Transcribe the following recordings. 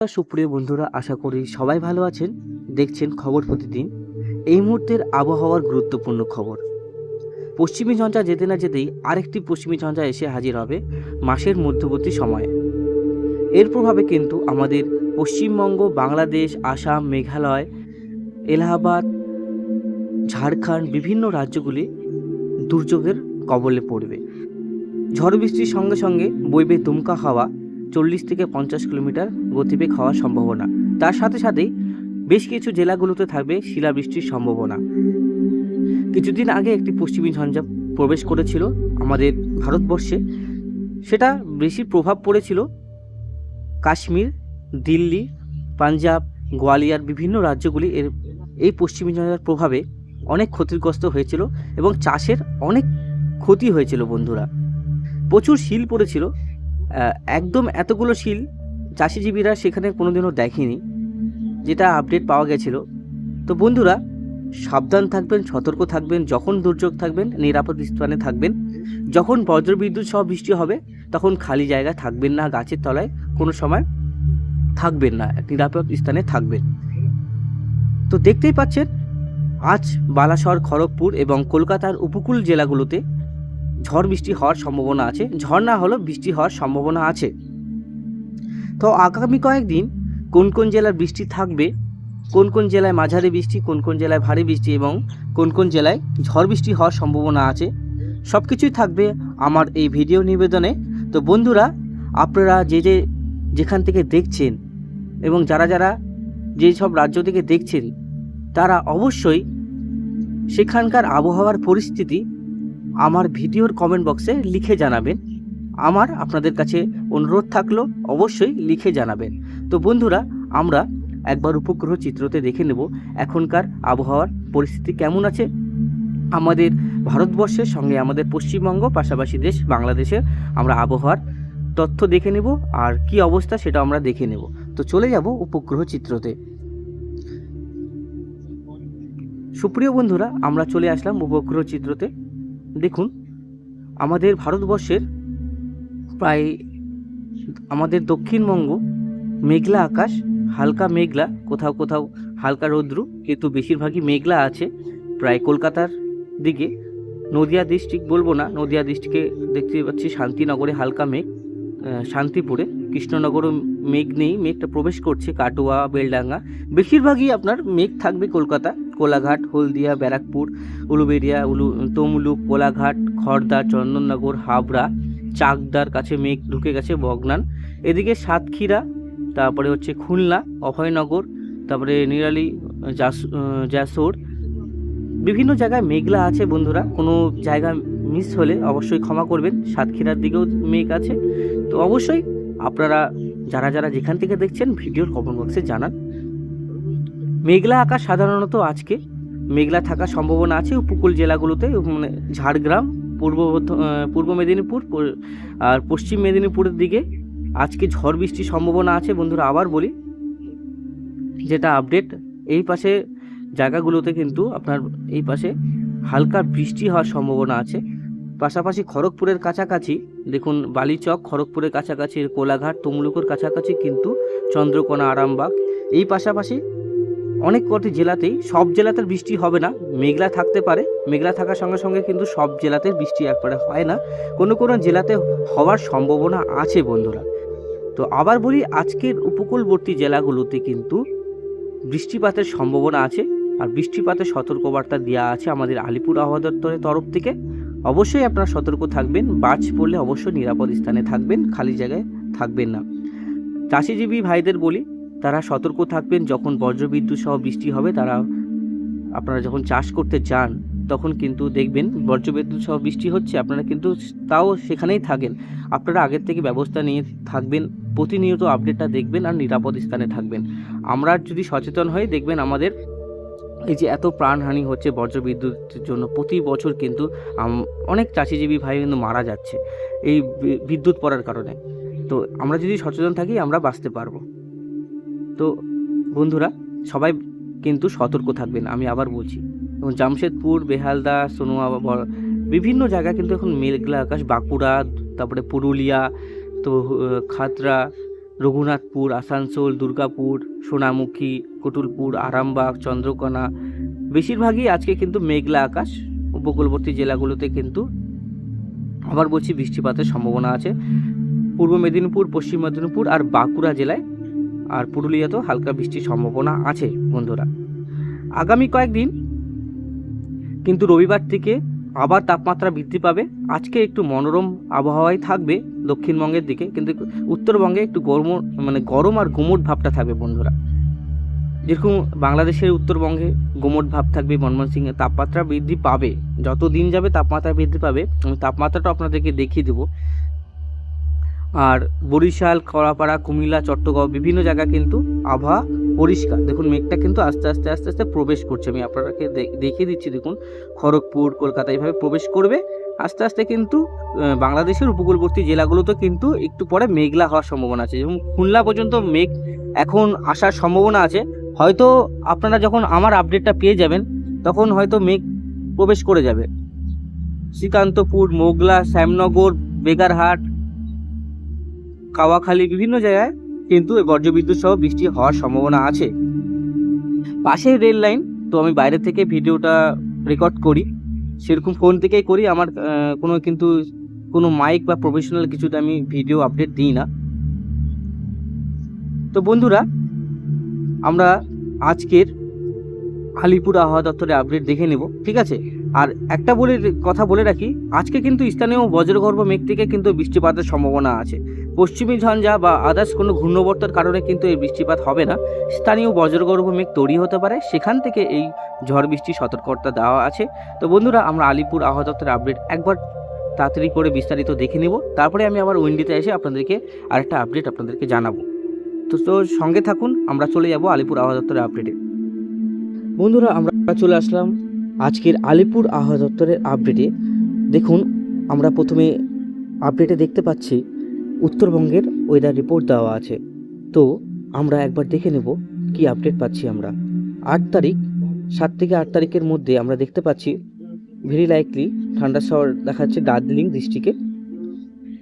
সুপ্রিয় বন্ধুরা, আশা করি সবাই ভালো আছেন। দেখছেন খবর প্রতিদিন। এই মুহূর্তের আবহাওয়ার গুরুত্বপূর্ণ খবর। পশ্চিমী ঝঞ্ঝা যেতে না যেতেই আরেকটি পশ্চিমী ঝঞ্ঝা এসে হাজির হবে মাসের মধ্যবর্তী সময়ে। এর প্রভাবে কিন্তু আমাদের পশ্চিমবঙ্গ, বাংলাদেশ, আসাম, মেঘালয়, এলাহাবাদ, ঝাড়খণ্ড বিভিন্ন রাজ্যগুলি দুর্যোগের কবলে পড়বে। ঝড় বৃষ্টির সঙ্গে সঙ্গে বইবে দুমকা হাওয়া চল্লিশ থেকে পঞ্চাশ কিলোমিটার গতিবেগ হওয়ার সম্ভাবনা। তার সাথে সাথেই বেশ কিছু জেলাগুলোতে থাকবে শিলাবৃষ্টির সম্ভাবনা। কিছুদিন আগে একটি পশ্চিমী ঝঞ্ঝা প্রবেশ করেছিল আমাদের ভারতবর্ষে। সেটা বেশি প্রভাব পড়েছিল কাশ্মীর, দিল্লি, পাঞ্জাব, গোয়ালিয়র বিভিন্ন রাজ্যগুলি এর এই পশ্চিমী ঝঞ্ঝার প্রভাবে অনেক ক্ষতিগ্রস্ত হয়েছিল এবং চাষের অনেক ক্ষতি হয়েছিল বন্ধুরা। প্রচুর শিল পড়েছিল একদম এতগুলো শিল চাষিজীবীরা সেখানে কোনোদিনও দেখেনি, যেটা আপডেট পাওয়া গেছিল। তো বন্ধুরা, সাবধান থাকবেন, সতর্ক থাকবেন, যখন দুর্যোগ থাকবেন, নিরাপদ স্থানে থাকবেন। যখন বজ্রবিদ্যুৎ সহ বৃষ্টি হবে, তখন খালি জায়গায় থাকবেন না, গাছের তলায় কোনো সময় থাকবেন না, নিরাপদ স্থানে থাকবেন। তো দেখতেই পাচ্ছেন, আজ বালাসর খড়গপুর এবং কলকাতার উপকূল জেলাগুলোতে ঝড় বৃষ্টি হওয়ার সম্ভাবনা আছে ঝড় না হলেও বৃষ্টি হওয়ার সম্ভাবনা আছে। তো আগামী কয়েকদিন কোন কোন জেলার বৃষ্টি থাকবে, কোন কোন জেলায় মাঝারি বৃষ্টি, কোন কোন জেলায় ভারী বৃষ্টি এবং কোন কোন জেলায় ঝড় বৃষ্টি হওয়ার সম্ভাবনা আছে সব কিছুই থাকবে আমার এই ভিডিও নিবেদনে। তো বন্ধুরা, আপনারা যে যে যেখান থেকে দেখছেন এবং যারা যারা যেই সব রাজ্য থেকে দেখছেন, তারা অবশ্যই সেখানকার আবহাওয়ার পরিস্থিতি আমার ভিডিওর কমেন্ট বক্সে লিখে জানাবেন। আমার আপনাদের কাছে অনুরোধ থাকল, অবশ্যই লিখে জানাবেন। তো বন্ধুরা, আমরা একবার উপগ্রহ চিত্রতে দেখে নেব এখনকার আবহাওয়ার পরিস্থিতি কেমন আছে। আমাদের ভারতবর্ষের সঙ্গে আমাদের পশ্চিমবঙ্গ, পাশাপাশি দেশ বাংলাদেশের আমরা আবহাওয়ার তথ্য দেখে নেব আর কি অবস্থা সেটা আমরা দেখে নেব। তো চলে যাব উপগ্রহ চিত্রতে। সুপ্রিয় বন্ধুরা, আমরা চলে আসলাম উপগ্রহ চিত্রতে। দেখুন, আমাদের ভারতবর্ষের প্রায় আমাদের দক্ষিণবঙ্গ, মেঘলা আকাশ, হালকা মেঘলা, কোথাও কোথাও হালকা রৌদ্র, কিন্তু বেশিরভাগই মেঘলা আছে। প্রায় কলকাতার দিকে, নদিয়া ডিস্ট্রিক্ট বলব না, নদিয়া ডিস্ট্রিক্টে দেখতে পাচ্ছি শান্তিনগরে হালকা মেঘ শান্তিপুরে। কৃষ্ণনগরও মেঘ নেই, মেঘটা প্রবেশ করছে, কাটোয়া, বেলডাঙ্গা। বেশিরভাগই আপনার মেঘ থাকবে কলকাতা। কোলাঘাট, হলদিয়া, ব্যারাকপুর, উলুবেড়িয়া, উলু, তমলুক, কোলাঘাট খড়দা চন্দননগর, হাবড়া, চাকদার কাছে মেঘ ঢুকে গেছে বগনান। এদিকে সাতক্ষীরা, তারপরে হচ্ছে খুলনা, অভয়নগর, তারপরে নিরালি, জাস জাসোর বিভিন্ন জায়গায় মেঘলা আছে বন্ধুরা, কোনো জায়গা মিস হলে অবশ্যই ক্ষমা করবেন, সাতক্ষীরার দিকেও মেঘ আছে। তো অবশ্যই আপনারা, যারা যারা যেখান থেকে দেখছেন, ভিডিওর কমেন্ট বক্সে জানান। মেঘলা আকাশ সাধারণত আজকে। মেঘলা থাকার সম্ভাবনা আছে উপকূল জেলাগুলোতে মানে ঝাড়গ্রাম, পূর্ব পূর্ব মেদিনীপুর আর পশ্চিম মেদিনীপুরের দিকে আজকে ঝড় বৃষ্টির সম্ভাবনা আছে বন্ধুরা, আবার বলি। যেটা আপডেট এই পাশে জায়গাগুলোতে কিন্তু আপনার এই পাশে হালকা বৃষ্টি হওয়ার সম্ভাবনা আছে। পাশাপাশি খড়গপুরের কাছাকাছি, দেখুন বালিচক, খড়গপুরের কাছাকাছি, কোলাঘাট, তমলুকের কাছাকাছি কিন্তু চন্দ্রকোনা, আরামবাগ, এই পাশাপাশি অনেক কটি জেলাতেই সব জেলাতে বৃষ্টি হবে না, মেঘলা থাকতে পারে, মেঘলা থাকার সঙ্গে সঙ্গে কিন্তু সব জেলাতে বৃষ্টি একবারে হয় না। কোনো কোনো জেলাতে হওয়ার সম্ভাবনা আছে বন্ধুরা। তো আবার বলি, আজকের উপকূলবর্তী জেলাগুলোতে কিন্তু বৃষ্টিপাতের সম্ভাবনা আছে, আর বৃষ্টিপাতের সতর্কবার্তা দেওয়া আছে আমাদের আলিপুর আবহাওয়া দপ্তরের তরফ থেকে। অবশ্যই আপনারা সতর্ক থাকবেন, বাজ পড়লে অবশ্যই নিরাপদ স্থানে থাকবেন, খালি জায়গায় থাকবেন না। চাষিজীবী ভাইদের বলি তারা সতর্ক থাকবেন, যখন বজ্রবিদ্যুৎ সহ বৃষ্টি হবে, তারা আপনারা যখন চাষ করতে যান, তখন কিন্তু দেখবেন বজ্রবিদ্যুৎ সহ বৃষ্টি হচ্ছে, আপনারা কিন্তু তাও সেখানেই থাকেন। আপনারা আগের থেকে ব্যবস্থা নিয়ে থাকবেন, প্রতিনিয়ত আপডেটটা দেখবেন আর নিরাপদ স্থানে থাকবেন। আমরা যদি সচেতন হই, দেখবেন আমাদের এই যে এত প্রাণহানি হচ্ছে বজ্রবিদ্যুতের জন্য, প্রতি বছর কিন্তু অনেক চাষিজীবী ভাই কিন্তু মারা যাচ্ছে, এই বিদ্যুৎ পড়ার কারণে। তো আমরা যদি সচেতন থাকি, আমরা বাঁচতে পারব। তো বন্ধুরা, সবাই কিন্তু সতর্ক থাকবেন, আমি আবার বলছি। এবং জামশেদপুর, বেহালদা, সোনোয়া বিভিন্ন জায়গা কিন্তু এখন মেঘলা আকাশ, বাঁকুড়া, তারপরে পুরুলিয়া, তো খাতরা, রঘুনাথপুর, আসানসোল, দুর্গাপুর, সোনামুখী, কটুলপুর, আরামবাগ, চন্দ্রকোনা, বেশিরভাগই আজকে কিন্তু মেঘলা আকাশ। উপকূলবর্তী জেলাগুলোতে কিন্তু আবার বলছি বৃষ্টিপাতের সম্ভাবনা আছে। পূর্ব মেদিনীপুর, পশ্চিম মেদিনীপুর আর বাঁকুড়া জেলায় আর পুরুলিয়াতেও হালকা বৃষ্টির সম্ভাবনা আছে, বন্ধুরা। আগামী কয়েকদিন কিন্তু রবিবার থেকে আবার তাপমাত্রা বৃদ্ধি পাবে। আজকে একটু মনোরম আবহাওয়াই থাকবে দক্ষিণবঙ্গের দিকে, কিন্তু উত্তরবঙ্গে একটু গরম মানে গরম আর গুমোট ভাবটা থাকবে, বন্ধুরা। যেরকম বাংলাদেশের উত্তরবঙ্গে গুমোট ভাব থাকবে, মনমোহন সিংয়ে তাপমাত্রা বৃদ্ধি পাবে। যত দিন যাবে তাপমাত্রা বৃদ্ধি পাবে। আমি তাপমাত্রাটা আপনাদেরকে দেখিয়ে দেবো। আর বরিশাল, খড়াপাড়া, কুমিল্লা, চট্টগ্রাম বিভিন্ন জায়গা কিন্তু আবহাওয়া পরিষ্কার। দেখুন, মেঘটা কিন্তু আস্তে আস্তে আস্তে আস্তে প্রবেশ করছে। আমি আপনাকে দেখিয়ে দিচ্ছি, দেখুন, খড়গপুর, কলকাতা এইভাবে প্রবেশ করবে। আস্তে আস্তে কিন্তু বাংলাদেশের উপকূলবর্তী জেলাগুলোতে কিন্তু একটু পরে মেঘলা হওয়ার সম্ভাবনা আছে। যেমন খুলনা পর্যন্ত মেঘ এখন আসার সম্ভাবনা আছে। হয়তো আপনারা যখন আমার আপডেটটা পেয়ে যাবেন, তখন হয়তো মেঘ প্রবেশ করে যাবে। শ্রীকান্তপুর, মোগলা, শ্যামনগর, বেগারহাট কাওয়াখালী বিভিন্ন জায়গায় কিন্তু এই বজ্রবিদ্যুৎ সহ বৃষ্টি হওয়ার সম্ভাবনা আছে। পাশে রেল লাইন, তো আমি বাইরে থেকে ভিডিওটা রেকর্ড করি। সেরকম ফোন থেকেই করি, আমার কোনো কিন্তু কোনো মাইক বা প্রফেশনাল কিছুতে আমি ভিডিও আপডেট দিই না। তো বন্ধুরা, আমরা আজকের আলিপুর আবহাওয়া দপ্তরের আপডেট দেখে নেব, ঠিক আছে? আর একটা বলে, কথা বলে রাখি, আজকে কিন্তু স্থানীয় বজ্রগর্ভ মেঘ থেকে কিন্তু বৃষ্টিপাতের সম্ভাবনা আছে। পশ্চিমী ঝঞ্ঝা বা আদার্স কোনো ঘূর্ণবর্তার কারণে কিন্তু এই বৃষ্টিপাত হবে না। স্থানীয় বজ্রগর্ভ মেঘ তৈরি হতে পারে, সেখান থেকে এই ঝড় বৃষ্টির সতর্কতা দেওয়া আছে। তো বন্ধুরা, আমরা আলিপুর আবহাওয়া দপ্তরের আপডেট একবার তাড়াতাড়ি করে বিস্তারিত দেখে নিব। তারপরে আমি আবার উইন্ডিতে এসে আপনাদেরকে আরেকটা আপডেট আপনাদেরকে জানাব। তো তো সঙ্গে থাকুন, আমরা চলে যাব আলিপুর আবহাওয়া দপ্তরের আপডেটে বন্ধুরা, আমরা চলে আসলাম আজকের আলিপুর আবহাওয়া দপ্তরের আপডেটে দেখুন, আমরা প্রথমে আপডেটে দেখতে পাচ্ছি, উত্তরবঙ্গের ওয়েদার রিপোর্ট দেওয়া আছে। তো, আমরা একবার দেখে নেব কি আপডেট পাচ্ছি আমরা। আট তারিখ, সাত থেকে আট তারিখের মধ্যে আমরা দেখতে পাচ্ছি ভেরি লাইকলি ঠান্ডা শহর দেখাচ্ছে দার্জিলিং ডিস্ট্রিক্টে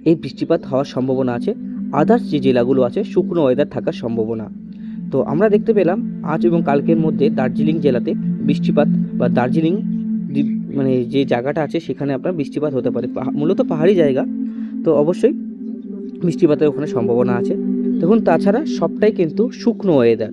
এই বৃষ্টিপাত হওয়ার সম্ভাবনা আছে। আদার্স যে জেলাগুলো আছে, শুকনো ওয়েদার থাকার সম্ভাবনা। তো আমরা দেখতে পেলাম আজ এবং কালকের মধ্যে দার্জিলিং জেলাতে বৃষ্টিপাত বা দার্জিলিং মানে যে জায়গাটা আছে সেখানে আপনার বৃষ্টিপাত হতে পারে। মূলত পাহাড়ি জায়গা। তো অবশ্যই বৃষ্টিপাতের ওখানে সম্ভাবনা আছে। দেখুন, তাছাড়া সবটাই কিন্তু শুকনো ওয়েদার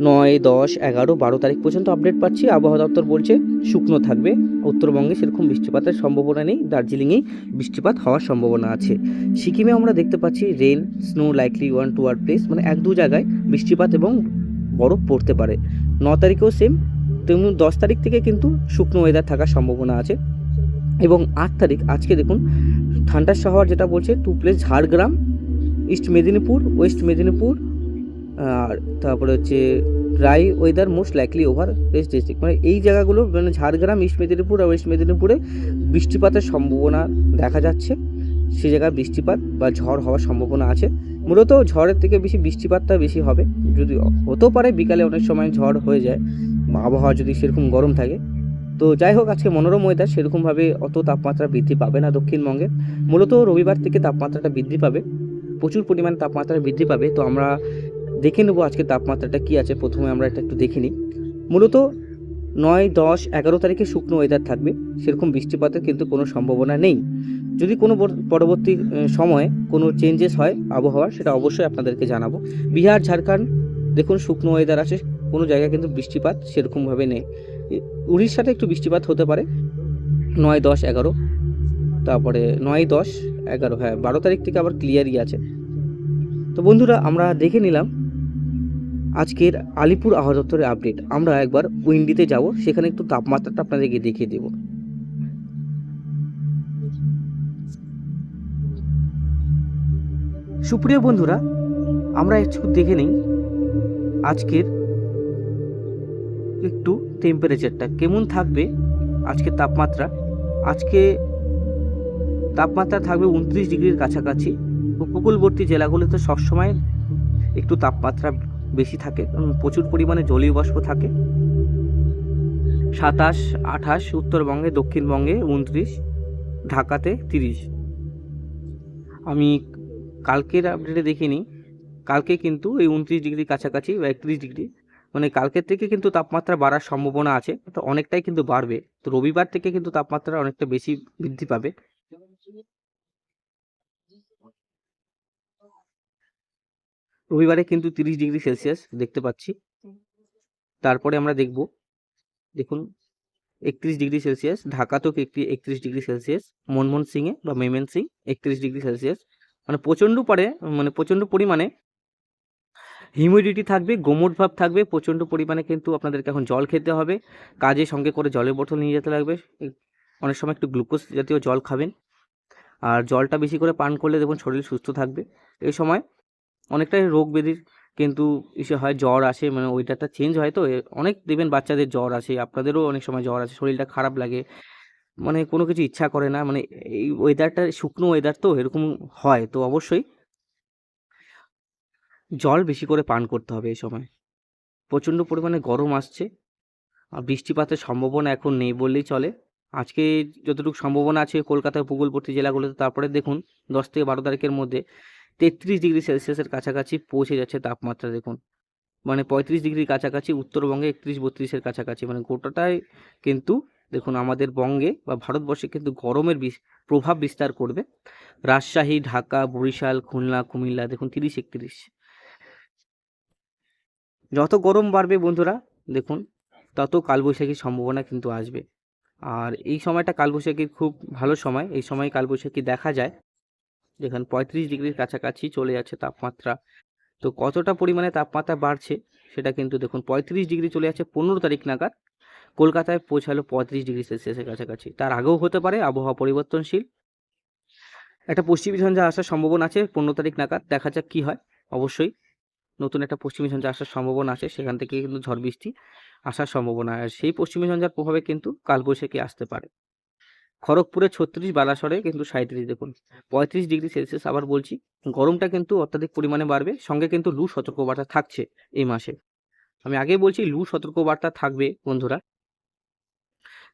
নয়, দশ, এগারো, বারো তারিখ পর্যন্ত আপডেট পাচ্ছি। আবহাওয়া দপ্তর বলছে শুকনো থাকবে। উত্তরবঙ্গে সেরকম বৃষ্টিপাতের সম্ভাবনা নেই। দার্জিলিংয়েই বৃষ্টিপাত হওয়ার সম্ভাবনা আছে। সিকিমে আমরা দেখতে পাচ্ছি rain snow likely one two আর প্লেস মানে এক দু জায়গায় বৃষ্টিপাত এবং বরফ পড়তে পারে। ন তারিখেও সেম তেমনি দশ তারিখ থেকে কিন্তু শুকনো ওয়েদার থাকার সম্ভাবনা আছে। এবং আট তারিখ, আজকে দেখুন ঠান্ডার শহর যেটা বলছে two place Jhargram east Medinipur west Medinipur আর তারপরে হচ্ছে dry weather most likely over west district মানে এই জায়গাগুলো মানে ঝাড়গ্রাম, ইস্ট মেদিনীপুর আর ওয়েস্ট মেদিনীপুরে বৃষ্টিপাতের সম্ভাবনা দেখা যাচ্ছে। সে জায়গায় বৃষ্টিপাত বা ঝড় হওয়ার সম্ভাবনা আছে। মূলত ঝড়ের থেকে বেশি বৃষ্টিপাতটা বেশি হবে। যদি হতেও পারে, বিকালে অনেক সময় ঝড় হয়ে যায় আবহাওয়া যদি সেরকম গরম থাকে। তো যাই হোক, আজকে মনোরম ওয়েদার সেরকমভাবে অত তাপমাত্রা বৃদ্ধি পাবে না দক্ষিণবঙ্গে মূলত রবিবার থেকে তাপমাত্রাটা বৃদ্ধি পাবে। প্রচুর পরিমাণ তাপমাত্রা বৃদ্ধি পাবে। তো আমরা দেখে নেব আজকে তাপমাত্রাটা কি আছে। প্রথমে আমরা এটা একটু দেখে নিই। মূলত নয়, দশ, এগারো তারিখে শুকনো ওয়েদার থাকবে। সেরকম বৃষ্টিপাতের কিন্তু কোনো সম্ভাবনা নেই। যদি কোনো পরবর্তী সময়ে কোনো চেঞ্জেস হয় আবহাওয়ার, সেটা অবশ্যই আপনাদেরকে জানাব। বিহার, ঝাড়খণ্ড, দেখুন শুকনো ওয়েদার আছে। কোনো জায়গায় কিন্তু বৃষ্টিপাত সেরকমভাবে নেই। উড়িষ্যাতে একটু বৃষ্টিপাত হতে পারে। নয়, দশ, এগারো, তারপরে নয়, দশ, এগারো হ্যাঁ বারো তারিখ থেকে আবার ক্লিয়ারই আছে। তো বন্ধুরা, আমরা দেখে নিলাম আজকের আলিপুর আবহাওয়া দপ্তরের আপডেট আমরা একবার উইন্ডিতে যাব, সেখানে একটু তাপমাত্রাটা আপনাদেরকে দেখিয়ে দেব। সুপ্রিয় বন্ধুরা, আমরা একটু দেখে নিই আজকের একটু টেম্পারেচারটা কেমন থাকবে আজকের তাপমাত্রা? আজকে তাপমাত্রা থাকবে উনত্রিশ ডিগ্রির কাছাকাছি। উপকূলবর্তী জেলাগুলোতে সবসময় একটু তাপমাত্রা বেশি থাকে প্রচুর পরিমাণে জলীয় বাষ্প থাকে। সাতাশ, আঠাশ, উত্তরবঙ্গে, দক্ষিণবঙ্গে, উনত্রিশ, ঢাকাতে তিরিশ। আমি কালকের আপডেটে দেখিনি, কালকে কিন্তু এই উনত্রিশ ডিগ্রি কাছাকাছি বা একত্রিশ ডিগ্রি মানে কালকের থেকে কিন্তু তাপমাত্রা বাড়ার সম্ভাবনা আছে, তো অনেকটাই কিন্তু বাড়বে। তো রবিবার থেকে কিন্তু তাপমাত্রা অনেকটা বেশি বৃদ্ধি পাবে। রবিবারে কিন্তু তিরিশ ডিগ্রি সেলসিয়াস দেখতে পাচ্ছি। তারপরে আমরা দেখব, দেখুন, একত্রিশ ডিগ্রি সেলসিয়াস, ঢাকাতেও একটি একত্রিশ ডিগ্রি সেলসিয়াস, মনমোহন সিংয়ে বা মেমেন সিং একত্রিশ ডিগ্রি সেলসিয়াস। মানে প্রচণ্ড পরে মানে প্রচণ্ড পরিমাণে হিউমিডিটি থাকবে, গোমট ভাব থাকবে, প্রচণ্ড পরিমাণে কিন্তু আপনাদেরকে এখন জল খেতে হবে। কাজে সঙ্গে করে জলের বোতল নিয়ে যেতে লাগবে। অনেক সময় একটু গ্লুকোজ জাতীয় জল খাবেন। আর জলটা বেশি করে পান করলে দেখুন শরীর সুস্থ থাকবে। এই সময় অনেকটাই রোগ ব্যাধির কিন্তু ইসে হয়, জ্বর আসে মানে ওয়েদারটা চেঞ্জ হয় তো। অনেক দেখবেন বাচ্চাদের জ্বর আসে, আপনাদেরও অনেক সময় জ্বর আসে, শরীরটা খারাপ লাগে মানে কোনো কিছু ইচ্ছা করে না মানে এই ওয়েদারটা শুকনো ওয়েদার তো, এরকম হয় তো অবশ্যই। জল বেশি করে পান করতে হবে এই সময়। প্রচণ্ড পরিমাণে গরম আসছে, আর বৃষ্টিপাতের সম্ভাবনা এখন নেই বললেই চলে। আজকে যতটুকু সম্ভাবনা আছে কলকাতার উপকূলবর্তী জেলাগুলোতে, তারপরে দেখুন দশ থেকে বারো তারিখের মধ্যে তেত্রিশ ডিগ্রি সেলসিয়াসের কাছাকাছি পৌঁছে যাচ্ছে তাপমাত্রা, দেখুন। মানে পঁয়ত্রিশ ডিগ্রির কাছাকাছি, উত্তরবঙ্গে একত্রিশ বত্রিশের কাছাকাছি। মানে গোটাটাই কিন্তু, দেখুন, আমাদের বঙ্গে বা ভারতবর্ষে কিন্তু গরমের প্রভাব বিস্তার করবে। রাজশাহী, ঢাকা, বরিশাল, খুলনা, কুমিল্লা, দেখুন, তিরিশ, একত্রিশ। যত গরম বাড়বে বন্ধুরা, দেখুন, তত কালবৈশাখীর সম্ভাবনা কিন্তু আসবে। আর এই সময়টা কালবৈশাখীর খুব ভালো সময়। এই সময় কালবৈশাখী দেখা যায়। যেখানে পঁয়ত্রিশ ডিগ্রির কাছাকাছি চলে যাচ্ছে তাপমাত্রা। তো কতটা পরিমাণে তাপমাত্রা বাড়ছে সেটা কিন্তু দেখুন, পঁয়ত্রিশ ডিগ্রি চলে যাচ্ছে পনেরো তারিখ নাগাদ। কলকাতায় পৌঁছালো পঁয়ত্রিশ ডিগ্রি সেলসিয়াসের কাছাকাছি। তার আগেও হতে পারে, আবহাওয়া পরিবর্তনশীল। একটা পশ্চিমী ঝঞ্ঝা আসার সম্ভাবনা আছে পনেরো তারিখ নাগাদ, দেখা যাক কী হয়। অবশ্যই নতুন একটা পশ্চিমী ঝঞ্ঝা আসার সম্ভাবনা আছে, সেখান থেকে কিন্তু ঝড় বৃষ্টি আসার সম্ভাবনা। আর সেই পশ্চিমী ঝঞ্ঝার প্রভাবে কিন্তু কালবৈশাখী আসতে পারে। খড়গপুরে ছত্রিশ, বালাসরে কিন্তু সাঁত্রিশ দেখুন। পঁয়ত্রিশ ডিগ্রি সেলসিয়াস আবার বলছি, গরমটা কিন্তু অত্যাধিক পরিমাণে বাড়বে, সঙ্গে কিন্তু লু সতর্কবার্তা থাকছে এই মাসে। আমি আগেই বলছি, লু সতর্কবার্তা থাকবে বন্ধুরা।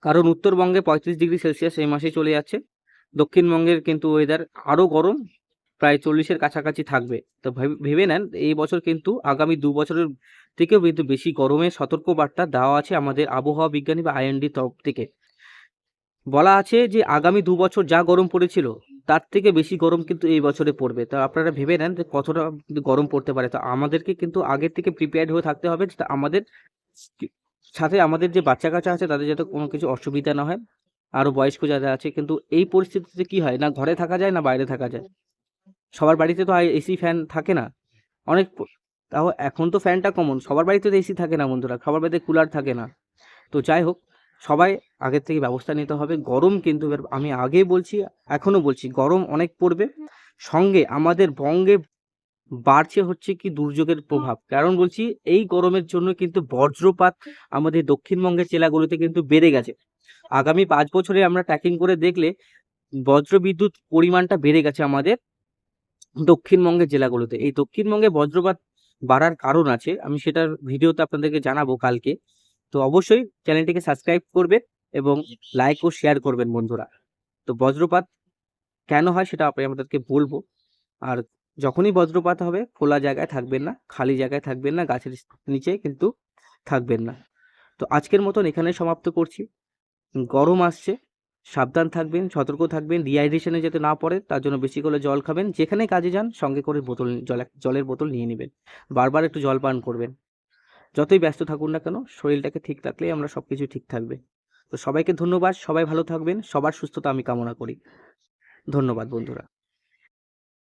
কারণ উত্তরবঙ্গে পঁয়ত্রিশ ডিগ্রি সেলসিয়াস এই মাসে চলে যাচ্ছে। দক্ষিণবঙ্গের কিন্তু ওয়েদার আরও গরম, প্রায় চল্লিশের কাছাকাছি থাকবে। তো ভেবে- নেন, এই বছর কিন্তু আগামী দু বছরের থেকেও কিন্তু বেশি গরমের সতর্কবার্তা দেওয়া আছে আমাদের আবহাওয়া বিজ্ঞানী বা আইএনডি তরফ থেকে। বলা আছে যে আগামী দু বছর যা গরম পড়েছিল, তার থেকে বেশি গরম কিন্তু এই বছরে পড়বে। তো আপনারা ভেবে নেন যে কতটা গরম পড়তে পারে। তো আমাদেরকে কিন্তু আগের থেকে প্রিপেয়ার্ড হয়ে থাকতে হবে আমাদের সাথে আমাদের যে বাচ্চা কাচ্চা আছে, তাদের যাতে কোনো কিছু অসুবিধা না হয়। আরও বয়স্ক যারা আছে, কিন্তু এই পরিস্থিতিতে কি হয়? না ঘরে থাকা যায়, না বাইরে থাকা যায়। সবার বাড়িতে তো এসি ফ্যান থাকে না। অনেক তাও এখন তো ফ্যানটা কমন। সবার বাড়িতে তো এসি থাকে না বন্ধুরা। সবার বাড়িতে কুলার থাকে না। তো যাই হোক সবাই আগের থেকে ব্যবস্থা নিতে হবে। গরম কিন্তু আমি আগে বলছি এখনও বলছি গরম অনেক পড়বে। সঙ্গে আমাদের বঙ্গে বাড়ছে হচ্ছে কি দুর্যোগের প্রভাব। কারণ বলছি এই গরমের জন্য কিন্তু বজ্রপাত আমাদের দক্ষিণবঙ্গের জেলাগুলোতে কিন্তু বেড়ে গেছে। আগামী পাঁচ বছরে আমরা ট্র্যাকিং করে দেখলে বজ্র বিদ্যুৎ পরিমাণটা বেড়ে গেছে আমাদের দক্ষিণবঙ্গের জেলাগুলোতে। এই দক্ষিণবঙ্গে বজ্রপাত বাড়ার কারণ আছে আমি সেটার ভিডিওতে আপনাদেরকে জানাব কালকে। তো অবশ্যই চ্যানেলটিকে সাবস্ক্রাইব করবেন এবং লাইক ও শেয়ার করবেন বন্ধুরা। তো বজ্রপাত কেন হয় সেটা আপনি আমাদেরকে বলব। আর যখনই বজ্রপাত হবে খোলা জায়গায় থাকবেন না খালি জায়গায় থাকবেন না গাছের নিচে কিন্তু থাকবেন না। তো আজকের মতন এখানে সমাপ্ত করছি। গরম আসছে সাবধান থাকবেন সতর্ক থাকবেন ডিহাইড্রেশনে যাতে না পড়ে তার জন্য বেশি করে জল খাবেন। যেখানে কাজে যান সঙ্গে করে বোতল জল জলের বোতল নিয়ে নেবেন। বারবার একটু জল পান করবেন। যতই ব্যস্ত থাকুন না কেন, শরীরটাকে ঠিক রাখলেই আমরা সব কিছু ঠিক থাকবে। তো সবাইকে ধন্যবাদ, সবাই ভালো থাকবেন, সবার সুস্থতা আমি কামনা করি। ধন্যবাদ, বন্ধুরা।